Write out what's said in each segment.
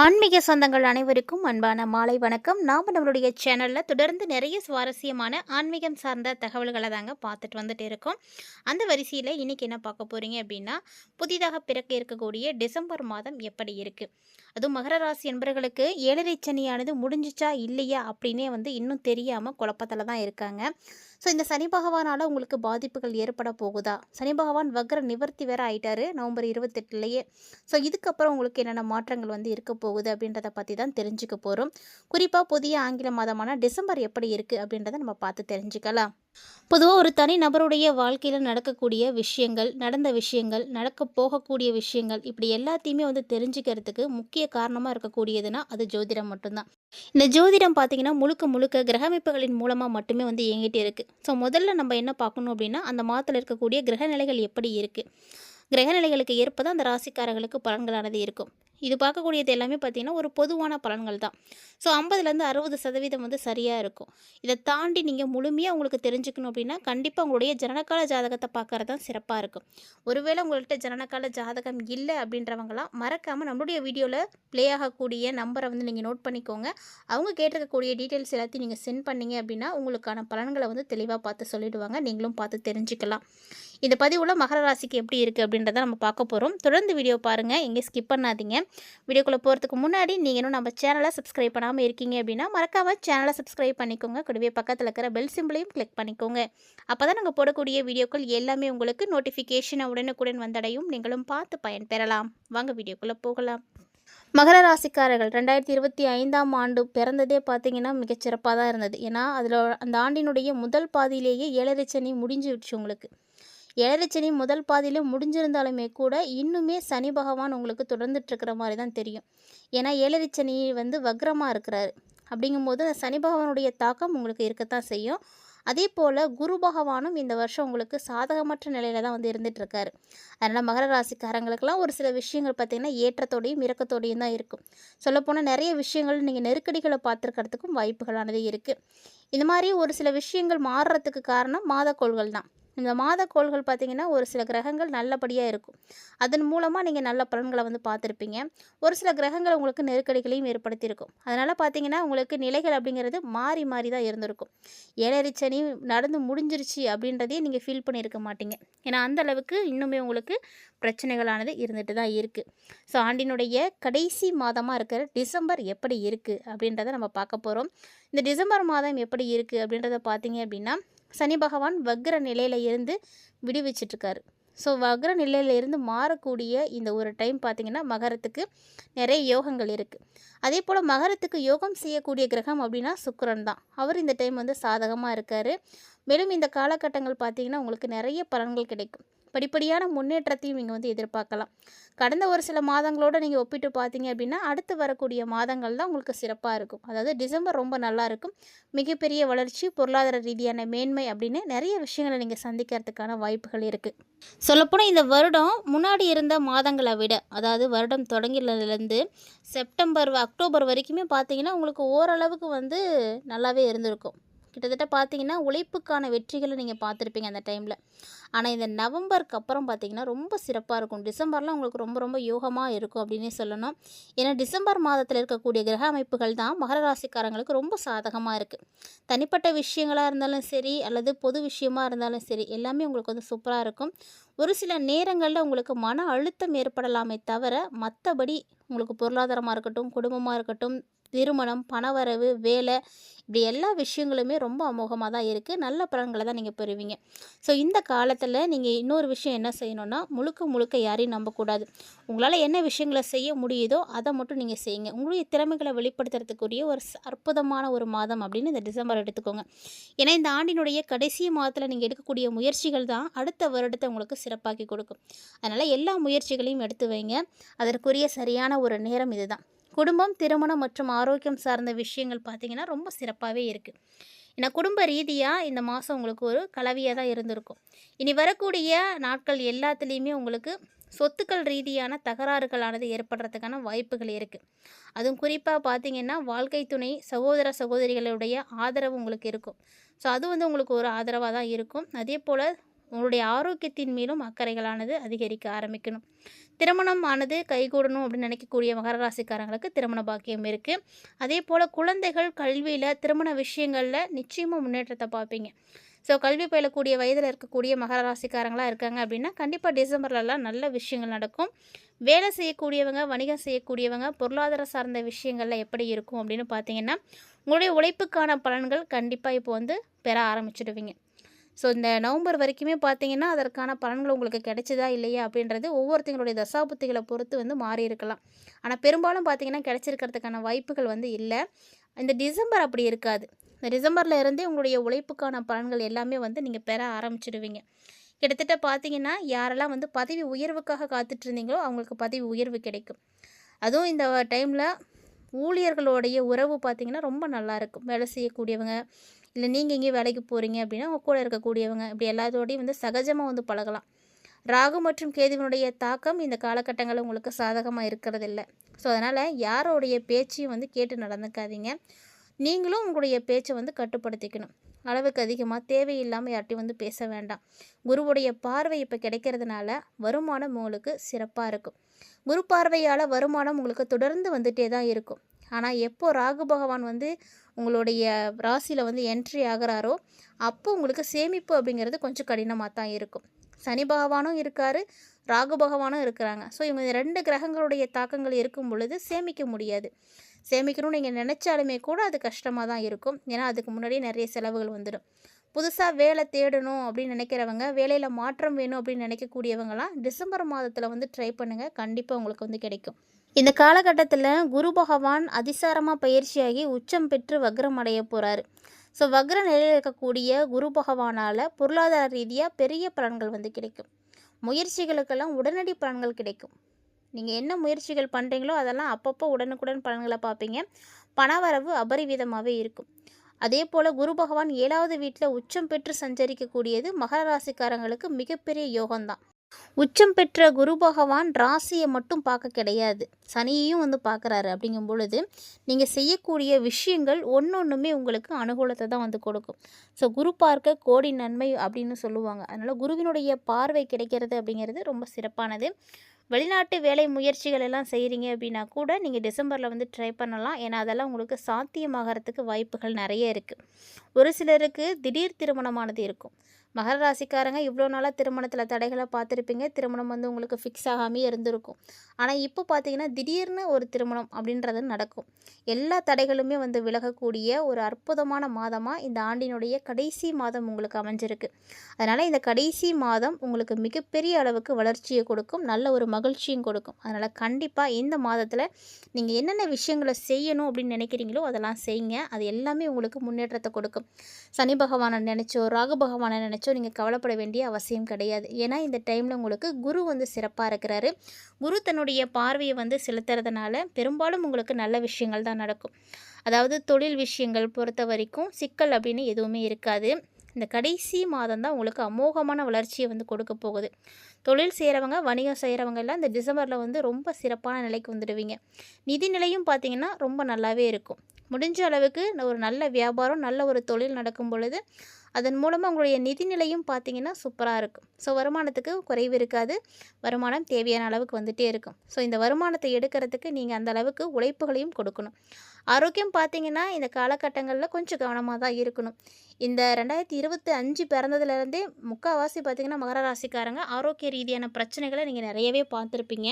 ஆன்மீக சொந்தங்கள் அனைவருக்கும் அன்பான மாலை வணக்கம். நாம் நம்மளுடைய சேனலில் தொடர்ந்து நிறைய சுவாரஸ்யமான ஆன்மீகம் சார்ந்த தகவல்களை தாங்க பார்த்துட்டு வந்துட்டு இருக்கோம். அந்த வரிசையில் இன்றைக்கி என்ன பார்க்க போகிறீங்க அப்படின்னா புதிதாக பிறக்க இருக்கக்கூடிய டிசம்பர் மாதம் எப்படி இருக்குது அதுவும் மகர ராசி என்பவர்களுக்கு ஏழரை சனியானது முடிஞ்சிச்சா இல்லையா அப்படின்னே வந்து இன்னும் தெரியாமல் குழப்பத்தில் தான் இருக்காங்க. ஸோ இந்த சனி பகவானால் உங்களுக்கு பாதிப்புகள் ஏற்பட போகுதா? சனி பகவான் வக்ர நிவர்த்தி வேற ஆயிட்டாரு நவம்பர் இருபத்தெட்டுலேயே. ஸோ இதுக்கப்புறம் உங்களுக்கு என்னென்ன மாற்றங்கள் வந்து இருக்க போகுது அப்படின்றத பற்றி தான் தெரிஞ்சுக்க போகிறோம் குறிப்பாக புதிய ஆங்கில மாதமான டிசம்பர் எப்படி இருக்குது அப்படின்றத நம்ம பார்த்து தெரிஞ்சுக்கலாம். பொதுவாக ஒரு தனி நபருடைய வாழ்க்கையில் நடக்கக்கூடிய விஷயங்கள் நடந்த விஷயங்கள் நடக்க போகக்கூடிய விஷயங்கள் இப்படி எல்லாத்தையுமே வந்து தெரிஞ்சுக்கிறதுக்கு முக்கிய காரணமாக இருக்கக்கூடியதுன்னா அது ஜோதிடம் மட்டும்தான். இந்த ஜோதிடம் பார்த்தீங்கன்னா முழுக்க முழுக்க கிரகமைப்புகளின் மூலமாக மட்டுமே வந்து இயங்கிட்டு இருக்குது ஸோ முதல்ல நம்ம என்ன பார்க்கணும் அப்படின்னா அந்த மாதத்தில் இருக்கக்கூடிய கிரகநிலைகள் எப்படி இருக்குது கிரகநிலைகளுக்கு ஏற்ப அந்த ராசிக்காரர்களுக்கு பலன்களானது இருக்கும். இது பார்க்கக்கூடியது எல்லாமே பார்த்திங்கன்னா ஒரு பொதுவான பலன்கள் தான். ஸோ ஐம்பதுலேருந்து அறுபது சதவீதம் வந்து சரியாக இருக்கும். இதை தாண்டி நீங்கள் முழுமையாக உங்களுக்கு தெரிஞ்சுக்கணும் அப்படின்னா கண்டிப்பாக உங்களுடைய ஜனனகால ஜாதகத்தை பார்க்கறது தான் சிறப்பாக இருக்கும். ஒருவேளை உங்கள்கிட்ட ஜனனகால ஜாதகம் இல்லை அப்படின்றவங்களாம் மறக்காமல் நம்மளுடைய வீடியோவில் ப்ளே ஆகக்கூடிய நம்பரை வந்து நீங்கள் நோட் பண்ணிக்கோங்க. அவங்க கேட்டிருக்கக்கூடிய டீட்டெயில்ஸ் எல்லாத்தையும் நீங்கள் சென்ட் பண்ணீங்க அப்படின்னா உங்களுக்கான பலன்களை வந்து தெளிவாக பார்த்து சொல்லிவிடுவாங்க நீங்களும் பார்த்து தெரிஞ்சுக்கலாம். இந்த பதிவில் மகர ராசிக்கு எப்படி இருக்குது அப்படின்றத நம்ம பார்க்க போகிறோம் தொடர்ந்து வீடியோ பாருங்கள் எங்கேயும் ஸ்கிப் பண்ணாதீங்க. வீடியோக்குள்ளே போகிறதுக்கு முன்னாடி நீங்கள் இன்னும் நம்ம சேனலை சப்ஸ்கிரைப் பண்ணாமல் இருக்கீங்க அப்படின்னா மறக்காமல் சேனலை சப்ஸ்கிரைப் பண்ணிக்கோங்க. கூடவே பக்கத்தில் இருக்கிற பெல் சிம்பிளையும் கிளிக் பண்ணிக்கோங்க. அப்போ தான் நாங்கள் போடக்கூடிய வீடியோக்கள் எல்லாமே உங்களுக்கு நோட்டிஃபிகேஷனை உடனுக்குடன் வந்தடையும். நீங்களும் பார்த்து பயன்பெறலாம். வாங்க வீடியோக்குள்ளே போகலாம். மகர ராசிக்காரர்கள் ரெண்டாயிரத்தி இருபத்தி ஐந்தாம் ஆண்டு பிறந்ததே பார்த்தீங்கன்னா மிகச்சிறப்பாக தான் இருந்தது. ஏன்னா அதில் அந்த ஆண்டினுடைய முதல் பாதியிலேயே ஏழரை சனி முடிஞ்சு விடுச்சு உங்களுக்கு. ஏழரை சனி முதல் பாதியிலே முடிஞ்சிருந்தாலுமே கூட இன்னுமே சனி பகவான் உங்களுக்கு தொடர்ந்துட்டுருக்கிற மாதிரி தான் தெரியும். ஏன்னா ஏழரை சனி வந்து வக்ரமாக இருக்கிறாரு. அப்படிங்கும்போது அந்த சனி பகவானுடைய தாக்கம் உங்களுக்கு இருக்கத்தான் செய்யும். அதே போல் குரு பகவானும் இந்த வருஷம் உங்களுக்கு சாதகமற்ற நிலையில தான் வந்து இருந்துகிட்ருக்காரு அதனால் மகர ராசிக்காரங்களுக்கெல்லாம் ஒரு சில விஷயங்கள் பார்த்திங்கன்னா ஏற்றத்தோடையும் இறக்கத்தோடையும் தான் இருக்கும். சொல்லப்போனால் நிறைய விஷயங்கள் நீங்கள் நெருக்கடிகளை பார்த்துருக்கிறதுக்கும் வாய்ப்புகளானது இருக்குது இந்த மாதிரி ஒரு சில விஷயங்கள் மாறுறதுக்கு காரணம் மாதக்கோள்கள் தான் இந்த மாத கோள்கள் பார்த்திங்கன்னா ஒரு சில கிரகங்கள் நல்லபடியாக இருக்கும். அதன் மூலமாக நீங்கள் நல்ல பலன்களை வந்து பார்த்துருப்பீங்க. ஒரு சில கிரகங்கள் உங்களுக்கு நெருக்கடிகளையும் ஏற்படுத்தியிருக்கும். அதனால் பார்த்தீங்கன்னா உங்களுக்கு நிலைகள் அப்படிங்கிறது மாறி மாறி தான் இருந்திருக்கும். ஏழரை நடந்து முடிஞ்சிருச்சு அப்படின்றதையே நீங்கள் ஃபீல் பண்ணியிருக்க மாட்டீங்க. ஏன்னா அந்த அளவுக்கு இன்னுமே உங்களுக்கு பிரச்சனைகளானது இருந்துட்டு தான் இருக்குது ஸோ ஆண்டினுடைய கடைசி மாதமாக இருக்கிற டிசம்பர் எப்படி இருக்குது அப்படின்றத நம்ம பார்க்க போகிறோம் இந்த டிசம்பர் மாதம் எப்படி இருக்குது அப்படின்றத பார்த்தீங்க அப்படின்னா சனி பகவான் வக்ர நிலையில் இருந்து விடுவிச்சிட்ருக்காரு ஸோ வக்ர நிலையில் இருந்து மாறக்கூடிய இந்த ஒரு டைம் பார்த்திங்கன்னா மகரத்துக்கு நிறைய யோகங்கள் இருக்குது அதே போல் மகரத்துக்கு யோகம் செய்யக்கூடிய கிரகம் அப்படின்னா சுக்கரன் தான். அவர் இந்த டைம் வந்து சாதகமாக இருக்கார். மேலும் இந்த காலகட்டங்கள் பார்த்திங்கன்னா உங்களுக்கு நிறைய பலன்கள் கிடைக்கும். படிப்படியான முன்னேற்றத்தையும் நீங்கள் வந்து எதிர்பார்க்கலாம். கடந்த ஒரு சில மாதங்களோடு நீங்கள் ஒப்பிட்டு பார்த்தீங்க அப்படின்னா அடுத்து வரக்கூடிய மாதங்கள் தான் உங்களுக்கு சிறப்பாக இருக்கும். அதாவது டிசம்பர் ரொம்ப நல்லா இருக்கும். மிகப்பெரிய வளர்ச்சி பொருளாதார ரீதியான மேன்மை அப்படின்னு நிறைய விஷயங்களை நீங்கள் சந்திக்கிறதுக்கான வாய்ப்புகள் இருக்குது சொல்லப்போனால் இந்த வருடம் முன்னாடி இருந்த மாதங்களை விட அதாவது வருடம் தொடங்கினதுலேருந்து செப்டம்பர் அக்டோபர் வரைக்குமே பார்த்தீங்கன்னா உங்களுக்கு ஓரளவுக்கு வந்து நல்லாவே இருந்திருக்கும். கிட்டத்தட்ட பார்த்தீங்கன்னா உழைப்புக்கான வெற்றிகளை நீங்கள் பார்த்துருப்பீங்க அந்த டைமில். ஆனால் இந்த நவம்பருக்கு அப்புறம் பார்த்தீங்கன்னா ரொம்ப சிறப்பாக இருக்கும். டிசம்பர்லாம் உங்களுக்கு ரொம்ப ரொம்ப யோகமாக இருக்கும் அப்படின்னே சொல்லணும். ஏன்னா டிசம்பர் மாதத்தில் இருக்கக்கூடிய கிரக அமைப்புகள் தான் மகர ராசிக்காரங்களுக்கு ரொம்ப சாதகமாக இருக்குது தனிப்பட்ட விஷயங்களாக இருந்தாலும் சரி அல்லது பொது விஷயமாக இருந்தாலும் சரி எல்லாமே உங்களுக்கு வந்து சூப்பராக இருக்கும். ஒரு சில நேரங்களில் உங்களுக்கு மன அழுத்தம் ஏற்படலாமே தவிர மற்றபடி உங்களுக்கு பொருளாதாரமாக இருக்கட்டும் குடும்பமாக இருக்கட்டும் திருமணம் பணவரவு வேலை இப்படி எல்லா விஷயங்களுமே ரொம்ப அமோகமாக தான் இருக்குது நல்ல பலன்களை தான் நீங்கள் பெறுவீங்க. ஸோ இந்த காலத்தில் நீங்கள் இன்னொரு விஷயம் என்ன செய்யணும்னா முழுக்க முழுக்க யாரையும் நம்பக்கூடாது. உங்களால் என்ன விஷயங்களை செய்ய முடியுதோ அதை மட்டும் நீங்கள் செய்யுங்க. உங்களுடைய திறமைகளை வெளிப்படுத்துறதுக்குரிய ஒரு அற்புதமான ஒரு மாதம் அப்படின்னு இந்த டிசம்பர் எடுத்துக்கோங்க. ஏன்னா இந்த ஆண்டினுடைய கடைசி மாதத்தில் நீங்கள் எடுக்கக்கூடிய முயற்சிகள் தான் அடுத்த வருடத்தை உங்களுக்கு சிறப்பாக்கி கொடுக்கும். அதனால் எல்லா முயற்சிகளையும் எடுத்து வைங்க. அதற்குரிய சரியான ஒரு நேரம் இதுதான். குடும்பம் திருமணம் மற்றும் ஆரோக்கியம் சார்ந்த விஷயங்கள் பார்த்திங்கன்னா ரொம்ப சிறப்பாகவே இருக்குது ஏன்னா குடும்ப ரீதியாக இந்த மாதம் உங்களுக்கு ஒரு கலவையாக தான் இருந்திருக்கும். இனி வரக்கூடிய நாட்கள் எல்லாத்துலேயுமே உங்களுக்கு சொத்துக்கள் ரீதியான தகராறுகளானது ஏற்படுறதுக்கான வாய்ப்புகள் இருக்குது அதுவும் குறிப்பாக பார்த்திங்கன்னா வாழ்க்கை துணை சகோதர சகோதரிகளுடைய ஆதரவு உங்களுக்கு இருக்கும். ஸோ அது வந்து உங்களுக்கு ஒரு ஆதரவாக தான் இருக்கும். அதே போல் உங்களுடைய ஆரோக்கியத்தின் மேலும் அக்கறைகளானது அதிகரிக்க ஆரம்பிக்கணும். திருமணம் ஆனது கைகூடணும் அப்படின்னு நினைக்கக்கூடிய மகர ராசிக்காரங்களுக்கு திருமண பாக்கியம் இருக்குது அதே போல் குழந்தைகள் கல்வியில் திருமண விஷயங்களில் நிச்சயமாக முன்னேற்றத்தை பார்ப்பீங்க. ஸோ கல்வி பயிலக்கூடிய வயதில் இருக்கக்கூடிய மகர ராசிக்காரங்களாக இருக்காங்க அப்படின்னா கண்டிப்பாக டிசம்பர்லலாம் நல்ல விஷயங்கள் நடக்கும். வேலை செய்யக்கூடியவங்க வணிகம் செய்யக்கூடியவங்க பொருளாதார சார்ந்த விஷயங்களில் எப்படி இருக்கும் அப்படின்னு பார்த்தீங்கன்னா உங்களுடைய உழைப்புக்கான பலன்கள் கண்டிப்பாக இப்போ வந்து பெற ஆரம்பிச்சிடுவீங்க. ஸோ இந்த நவம்பர் வரைக்குமே பார்த்தீங்கன்னா அதற்கான பலன்கள் உங்களுக்கு கிடைச்சதா இல்லையா அப்படின்றது ஒவ்வொருத்தங்களுடைய தசாபுத்திகளை பொறுத்து வந்து மாறி இருக்கலாம். ஆனால் பெரும்பாலும் பார்த்தீங்கன்னா கிடைச்சிருக்கிறதுக்கான வாய்ப்புகள் வந்து இல்லை. இந்த டிசம்பர் அப்படி இருக்காது. இந்த டிசம்பரில் இருந்தே உங்களுடைய உழைப்புக்கான பலன்கள் எல்லாமே வந்து நீங்கள் பெற ஆரம்பிச்சிடுவீங்க. கிட்டத்தட்ட பார்த்தீங்கன்னா யாரெல்லாம் வந்து பதவி உயர்வுக்காக காத்துட்டு இருந்தீங்களோ அவங்களுக்கு பதவி உயர்வு கிடைக்கும். அதுவும் இந்த டைமில் ஊழியர்களுடைய உறவு பார்த்திங்கன்னா ரொம்ப நல்லாயிருக்கும் வேலை செய்யக்கூடியவங்க இல்லை நீங்கள் எங்கேயும் வேலைக்கு போகிறீங்க அப்படின்னா உங்கள் கூட இருக்கக்கூடியவங்க இப்படி எல்லாத்தோடையும் வந்து சகஜமாக வந்து பழகலாம். ராகு மற்றும் கேதுவினுடைய தாக்கம் இந்த காலகட்டங்களில் உங்களுக்கு சாதகமாக இருக்கிறதில்ல. ஸோ அதனால் யாரோடைய பேச்சையும் வந்து கேட்டு நடந்துக்காதீங்க. நீங்களும் உங்களுடைய பேச்சை வந்து கட்டுப்படுத்திக்கணும். அளவுக்கு அதிகமாக தேவையில்லாமல் யார்ட்டையும் வந்து பேச வேண்டாம். குருவுடைய பார்வை இப்போ கிடைக்கிறதுனால வருமானம் உங்களுக்கு சிறப்பாக இருக்கும். குரு பார்வையால் வருமானம் உங்களுக்கு தொடர்ந்து வந்துகிட்டே தான் இருக்கும். ஆனால் எப்போ ராகு பகவான் வந்து உங்களுடைய ராசியில் வந்து என்ட்ரி ஆகிறாரோ அப்போ உங்களுக்கு சேமிப்பு அப்படிங்கிறது கொஞ்சம் கடினமாக தான் இருக்கும். சனி பகவானும் இருக்கார் ராகு பகவானும் இருக்கிறாங்க. ஸோ இவங்க ரெண்டு கிரகங்களுடைய தாக்கங்கள் இருக்கும் பொழுது சேமிக்க முடியாது. சேமிக்கணும்னு நீங்கள் நினச்சாலுமே கூட அது கஷ்டமாக தான் இருக்கும். ஏன்னா அதுக்கு முன்னாடி நிறைய செலவுகள் வந்துடும். புதுசாக வேலை தேடணும் அப்படின்னு நினைக்கிறவங்க வேலையில் மாற்றம் வேணும் அப்படின்னு நினைக்கக்கூடியவங்களாம் டிசம்பர் மாதத்தில் வந்து ட்ரை பண்ணுங்கள் கண்டிப்பாக உங்களுக்கு வந்து கிடைக்கும். இந்த காலகட்டத்தில் குரு பகவான் அதிசாரமாக பயிற்சியாகி உச்சம் பெற்று வக்ரம் அடைய போகிறாரு ஸோ வக்ர நிலையில் இருக்கக்கூடிய குரு பகவானால் பொருளாதார ரீதியாக பெரிய பலன்கள் வந்து கிடைக்கும். முயற்சிகளுக்கெல்லாம் உடனடி பலன்கள் கிடைக்கும். நீங்கள் என்ன முயற்சிகள் பண்ணுறீங்களோ அதெல்லாம் அப்பப்போ உடனுக்குடன் பலன்களை பார்ப்பீங்க. பணவரவு அபரிவிதமாகவே இருக்கும். அதே போல் குரு பகவான் ஏழாவது வீட்டில் உச்சம் பெற்று சஞ்சரிக்கக்கூடியது மகர ராசிக்காரங்களுக்கு மிகப்பெரிய யோகம்தான். உச்சம் பெற்ற குரு பகவான் ராசியை மட்டும் பார்க்க கிடையாது. சனியையும் வந்து பார்க்குறாரு. அப்படிங்கும் பொழுது நீங்கள் செய்யக்கூடிய விஷயங்கள் ஒன்று ஒன்றுமே உங்களுக்கு அனுகூலத்தை தான் வந்து கொடுக்கும். ஸோ குரு பார்க்க கோடி நன்மை அப்படின்னு சொல்லுவாங்க. அதனால் குருவினுடைய பார்வை கிடைக்கிறது அப்படிங்கிறது ரொம்ப சிறப்பானது. வெளிநாட்டு வேலை முயற்சிகள் எல்லாம் செய்கிறீங்க அப்படின்னா கூட நீங்கள் டிசம்பரில் வந்து ட்ரை பண்ணலாம். ஏன்னா அதெல்லாம் உங்களுக்கு சாத்தியமாகறதுக்கு வாய்ப்புகள் நிறைய இருக்குது ஒரு சிலருக்கு திடீர் திருமணமானது இருக்கும். மகர ராசிக்காரங்க இவ்வளோ நாளாக திருமணத்தில் தடைகளை பார்த்துருப்பீங்க. திருமணம் வந்து உங்களுக்கு ஃபிக்ஸ் ஆகாமே இருந்திருக்கும். ஆனால் இப்போ பார்த்தீங்கன்னா திடீர்னு ஒரு திருமணம் அப்படின்றது நடக்கும். எல்லா தடைகளுமே வந்து விலகக்கூடிய ஒரு அற்புதமான மாதமாக இந்த ஆண்டினுடைய கடைசி மாதம் உங்களுக்கு அமைஞ்சிருக்கு. அதனால் இந்த கடைசி மாதம் உங்களுக்கு மிகப்பெரிய அளவுக்கு வளர்ச்சியை கொடுக்கும். நல்ல ஒரு மகிழ்ச்சியும் கொடுக்கும். அதனால் கண்டிப்பாக இந்த மாதத்தில் நீங்கள் என்னென்ன விஷயங்களை செய்யணும் அப்படின்னு நினைக்கிறீங்களோ அதெல்லாம் செய்யுங்க. அது எல்லாமே உங்களுக்கு முன்னேற்றத்தை கொடுக்கும். சனி பகவானை நினச்சோ ராகு பகவானை நினச்சோ நினச்சோ நீங்கள் கவலைப்பட வேண்டிய அவசியம் கிடையாது. ஏன்னா இந்த டைமில் உங்களுக்கு குரு வந்து சிறப்பாக இருக்கிறாரு. குரு தன்னுடைய பார்வையை வந்து செலுத்துறதுனால பெரும்பாலும் உங்களுக்கு நல்ல விஷயங்கள் தான் நடக்கும். அதாவது தொழில் விஷயங்கள் பொறுத்த வரைக்கும் சிக்கல் அப்படின்னு எதுவுமே இருக்காது. இந்த கடைசி மாதம் தான் உங்களுக்கு அமோகமான வளர்ச்சியை வந்து கொடுக்க போகுது. தொழில் செய்கிறவங்க வணிகம் செய்கிறவங்க எல்லாம் இந்த டிசம்பரில் வந்து ரொம்ப சிறப்பான நிலைக்கு வந்துடுவீங்க. நிதி நிலையும் பார்த்திங்கன்னா ரொம்ப நல்லாவே இருக்கும். முடிஞ்ச அளவுக்கு ஒரு நல்ல வியாபாரம் நல்ல ஒரு தொழில் நடக்கும் பொழுது அதன் மூலமாக உங்களுடைய நிதிநிலையும் பார்த்தீங்கன்னா சூப்பராக இருக்கும். ஸோ வருமானத்துக்கு குறைவு இருக்காது. வருமானம் தேவையான அளவுக்கு வந்துகிட்டே இருக்கும். ஸோ இந்த வருமானத்தை எடுக்கிறதுக்கு நீங்கள் அந்த அளவுக்கு உழைப்புகளையும் கொடுக்கணும். ஆரோக்கியம் பார்த்தீங்கன்னா இந்த காலகட்டங்களில் கொஞ்சம் கவனமாக தான் இருக்கணும். இந்த ரெண்டாயிரத்தி இருபத்தி அஞ்சு பிறந்ததுலேருந்தே முக்கால்வாசி பார்த்திங்கன்னா மகர ராசிக்காரங்க ஆரோக்கிய ரீதியான பிரச்சனைகளை நீங்கள் நிறையவே பார்த்துருப்பீங்க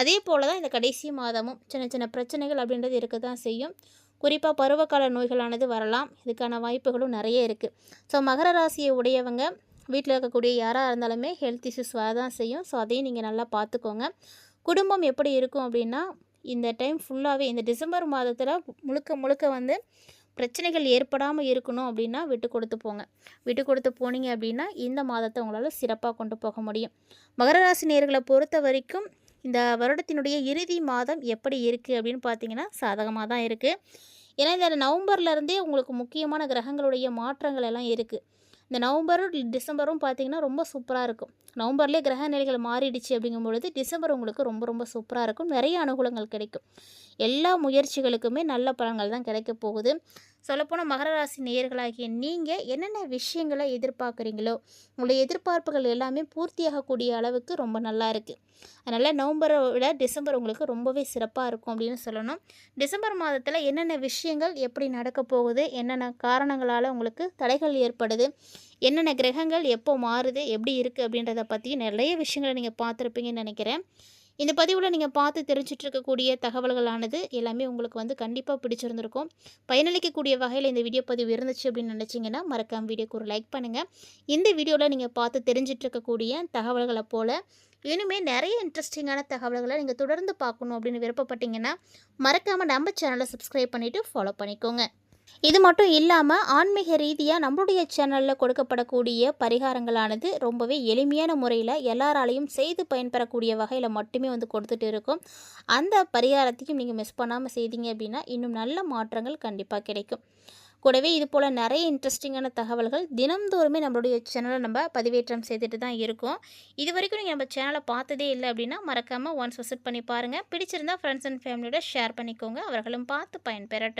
அதே போல் தான் இந்த கடைசி மாதமும் சின்ன சின்ன பிரச்சனைகள் அப்படின்றது இருக்க தான் செய்யும். குறிப்பாக பருவகால நோய்களானது வரலாம். இதுக்கான வாய்ப்புகளும் நிறைய இருக்குது ஸோ மகர ராசியை உடையவங்க வீட்டில் இருக்கக்கூடிய யாராக இருந்தாலுமே ஹெல்த் இஷ்யூஸ் வரதான் செய்யும். ஸோ அதையும் நீங்கள் நல்லா பார்த்துக்கோங்க குடும்பம் எப்படி இருக்கும் அப்படின்னா இந்த டைம் ஃபுல்லாகவே இந்த டிசம்பர் மாதத்தில் முழுக்க முழுக்க வந்து பிரச்சனைகள் ஏற்படாமல் இருக்கணும் அப்படின்னா விட்டு கொடுத்து போங்க. விட்டு கொடுத்து போனீங்க அப்படின்னா இந்த மாதத்தை உங்களால் சிறப்பாக கொண்டு போக முடியும். மகர ராசி நேர்களை பொறுத்த வரைக்கும் இந்த வருடத்தினுடைய இறுதி மாதம் எப்படி இருக்குது அப்படின்னு பார்த்தீங்கன்னா சாதகமாக தான் இருக்குது ஏன்னா இந்த நவம்பர்லேருந்தே உங்களுக்கு முக்கியமான கிரகங்களுடைய மாற்றங்கள் எல்லாம் இருக்குது இந்த நவம்பரும் டிசம்பரும் பார்த்திங்கன்னா ரொம்ப சூப்பராக இருக்கும். நவம்பர்லேயே கிரக நிலைகள் மாறிடுச்சு அப்படிங்கும் பொழுது டிசம்பர் உங்களுக்கு ரொம்ப ரொம்ப சூப்பராக இருக்கும். நிறைய அனுகூலங்கள் கிடைக்கும். எல்லா முயற்சிகளுக்குமே நல்ல பலன்கள் தான் கிடைக்க போகுது. சொல்லப்போனால் மகர ராசி நேயர்களாகிய நீங்கள் என்னென்ன விஷயங்களை எதிர்பார்க்குறீங்களோ உங்களுடைய எதிர்பார்ப்புகள் எல்லாமே பூர்த்தியாகக்கூடிய அளவுக்கு ரொம்ப நல்லா இருக்குது அதனால் நவம்பரை விட டிசம்பர் உங்களுக்கு ரொம்பவே சிறப்பாக இருக்கும் அப்படின்னு சொல்லணும். டிசம்பர் மாதத்தில் என்னென்ன விஷயங்கள் எப்படி நடக்க போகுது என்னென்ன காரணங்களால் உங்களுக்கு தடைகள் ஏற்படுது என்னென்ன கிரகங்கள் எப்போ மாறுது எப்படி இருக்குது அப்படின்றத பற்றி நிறைய விஷயங்களை நீங்கள் பார்த்துருப்பீங்கன்னு நினைக்கிறேன். இந்த பதிவில் நீங்கள் பார்த்து தெரிஞ்சிட்ருக்கக்கூடிய தகவல்களானது எல்லாமே உங்களுக்கு வந்து கண்டிப்பாக பிடிச்சிருந்திருக்கும். பயனளிக்கக்கூடிய வகையில் இந்த வீடியோ பதிவு இருந்துச்சு அப்படின்னு நினச்சிங்கன்னா மறக்காம வீடியோக்கு ஒரு லைக் பண்ணுங்கள் இந்த வீடியோவில் நீங்கள் பார்த்து தெரிஞ்சிட்ருக்கக்கூடிய தகவல்களை போல் இனிமேல் நிறைய இன்ட்ரெஸ்டிங்கான தகவல்களை நீங்கள் தொடர்ந்து பார்க்கணும் அப்படின்னு விருப்பப்பட்டீங்கன்னா மறக்காமல் நம்ம சேனலை சப்ஸ்கிரைப் பண்ணிவிட்டு ஃபாலோ பண்ணிக்கோங்க. இது மட்டும் இல்லாமல் ஆன்மீக ரீதியாக நம்மளுடைய சேனலில் கொடுக்கப்படக்கூடிய பரிகாரங்களானது ரொம்பவே எளிமையான முறையில் எல்லாராலையும் செய்து பயன்பெறக்கூடிய வகையில் மட்டுமே வந்து கொடுத்துட்டு இருக்கும். அந்த பரிகாரத்தையும் நீங்கள் மிஸ் பண்ணாமல் செய்தீங்க அப்படின்னா இன்னும் நல்ல மாற்றங்கள் கண்டிப்பாக கிடைக்கும். கூடவே இது போல் நிறைய இன்ட்ரெஸ்டிங்கான தகவல்கள் தினம்தோறுமே நம்மளுடைய சேனலை நம்ம பதிவேற்றம் செய்துட்டு தான் இருக்கோம். இது வரைக்கும் நீங்கள் நம்ம சேனலை பார்த்ததே இல்லை அப்படின்னா மறக்காமல் ஒன்ஸ் விசிட் பண்ணி பாருங்கள் பிடிச்சிருந்தா ஃப்ரெண்ட்ஸ் அண்ட் ஃபேமிலியோட ஷேர் பண்ணிக்கோங்க. அவர்களும் பார்த்து பயன்பெறட்டும்.